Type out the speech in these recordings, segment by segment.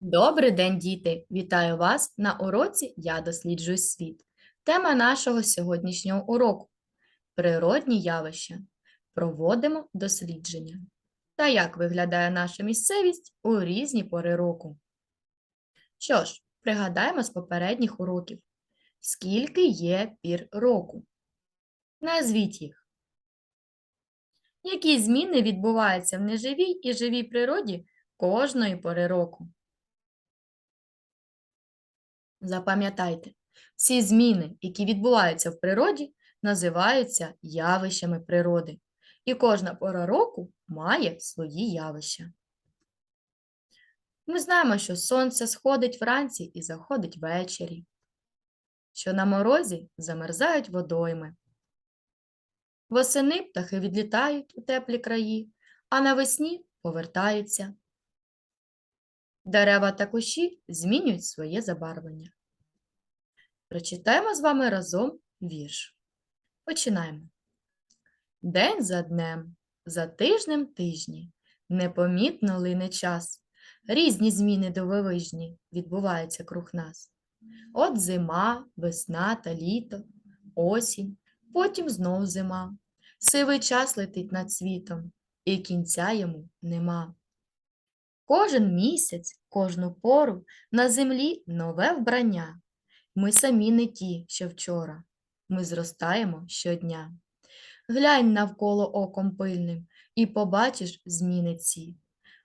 Добрий день, діти! Вітаю вас на уроці Я досліджую світ. Тема нашого сьогоднішнього уроку природні явища. Проводимо дослідження. Та як виглядає наша місцевість у різні пори року. Що ж, пригадаємо з попередніх уроків, скільки є пір року. Назвіть їх. Які зміни відбуваються в неживій і живій природі кожної пори року? Запам'ятайте, всі зміни, які відбуваються в природі, називаються явищами природи. І кожна пора року має свої явища. Ми знаємо, що сонце сходить вранці і заходить ввечері, що на морозі замерзають водойми. Восени птахи відлітають у теплі краї, а навесні повертаються. Дерева та кущі змінюють своє забарвлення. Прочитаємо з вами разом вірш. Починаємо. День за днем, за тижнем тижні, непомітно лине час. Різні зміни дивовижні відбуваються круг нас. От зима, весна та літо, осінь, потім знов зима. Сивий час летить над світом, і кінця йому нема. Кожен місяць, кожну пору на землі нове вбрання. Ми самі не ті, що вчора, ми зростаємо щодня. Глянь навколо оком пильним і побачиш зміни ці.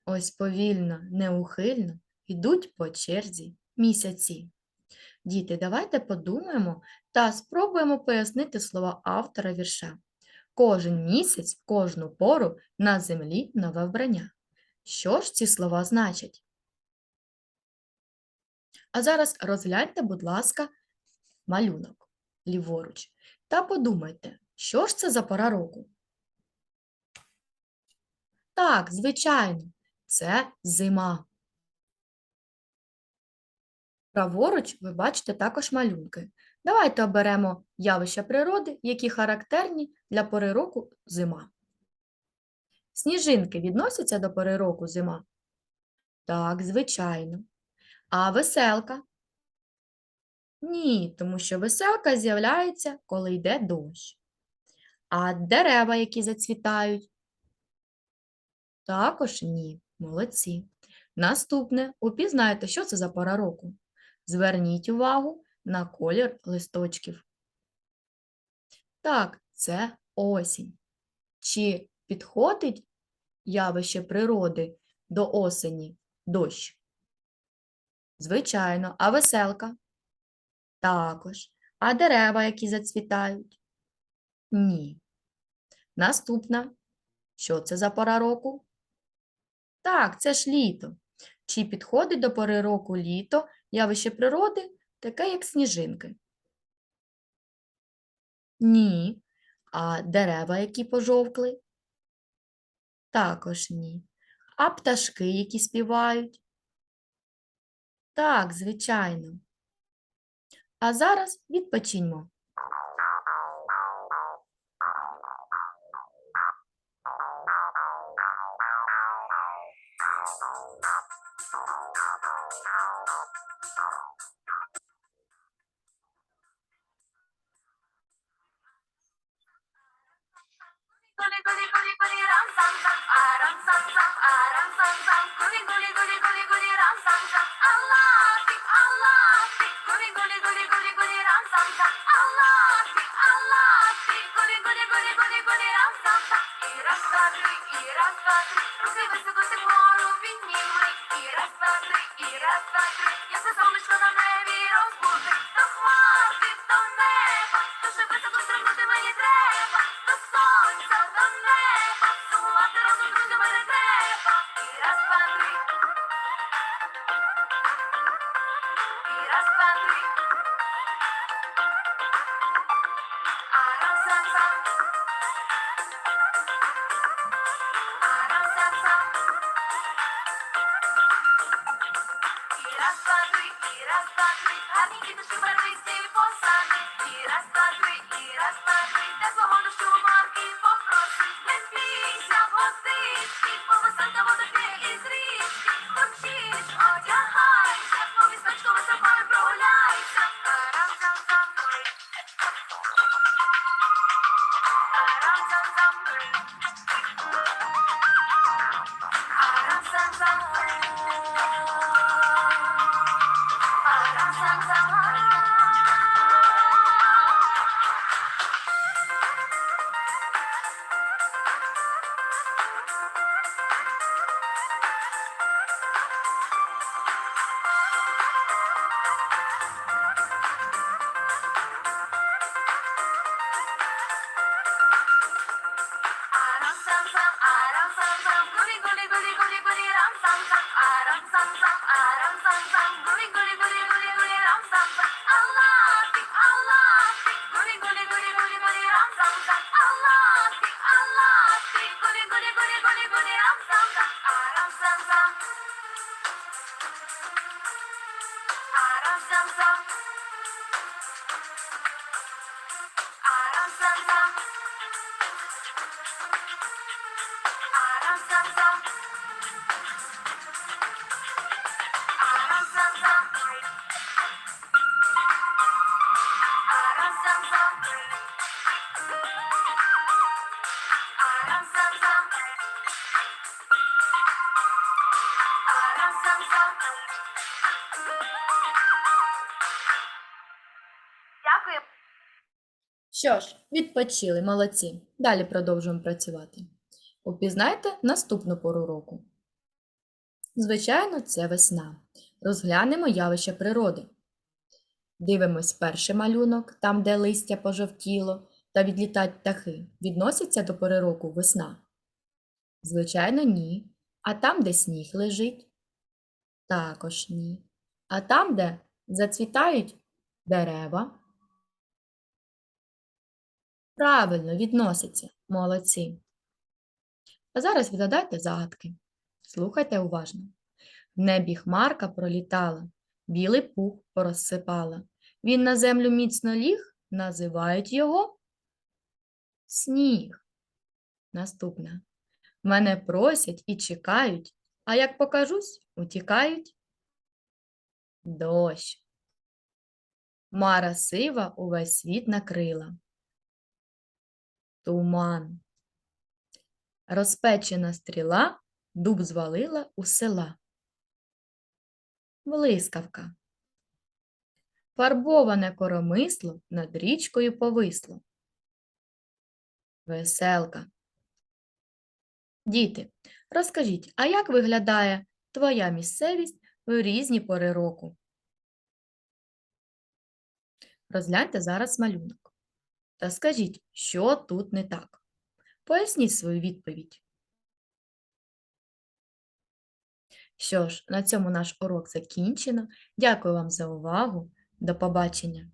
Ось повільно, неухильно йдуть по черзі місяці. Діти, давайте подумаємо та спробуємо пояснити слова автора вірша. Кожен місяць, кожну пору на землі нове вбрання. Що ж ці слова значать? А зараз розгляньте, будь ласка, малюнок ліворуч та подумайте, що ж це за пора року? Так, звичайно, це зима. Праворуч ви бачите також малюнки. Давайте оберемо явища природи, які характерні для пори року зима. Сніжинки відносяться до пори року зима? Так, звичайно. А веселка? Ні, тому що веселка з'являється, коли йде дощ. А дерева, які зацвітають? Також ні. Молодці. Наступне, упізнайте, що це за пора року. Зверніть увагу на колір листочків. Так, це осінь. Чи підходить явище природи до осені дощ? Звичайно, а веселка? Також. А дерева, які зацвітають? Ні. Наступна. Що це за пора року? Так, це ж літо. Чи підходить до пори року літо явище природи, таке як сніжинки? Ні. А дерева, які пожовкли? Також ні. А пташки, які співають? Так, звичайно. А зараз відпочиньмо. Guli раз два три і раз два три руки високо вгору підніми. і раз два три і раз два три ясне сонечко на небі розбуди Хочеш одягай. Somewhere. Що ж, відпочили, молодці. Далі продовжуємо працювати. Упізнайте наступну пору року. Звичайно, це весна. Розглянемо явища природи. Дивимось перший малюнок, там, де листя пожовтіло та відлітають птахи. Відноситься до пори року весна? Звичайно, ні. А там, де сніг лежить? Також ні. А там, де зацвітають дерева? Правильно, відноситься. Молодці. А зараз відгадайте загадки. Слухайте уважно. В небі хмарка пролітала, білий пух порозсипала. Він на землю міцно ліг, називають його сніг. Наступне. Мене просять і чекають, а як покажусь, утікають. Дощ. Мара сива увесь світ накрила. Туман. Розпечена стріла дуб звалила у села. Блискавка. Фарбоване коромисло над річкою повисло. Веселка. Діти, розкажіть, а як виглядає твоя місцевість в різні пори року? Розгляньте зараз малюнок. Та скажіть, що тут не так. Поясніть свою відповідь. Що ж, на цьому наш урок закінчено. Дякую вам за увагу. До побачення!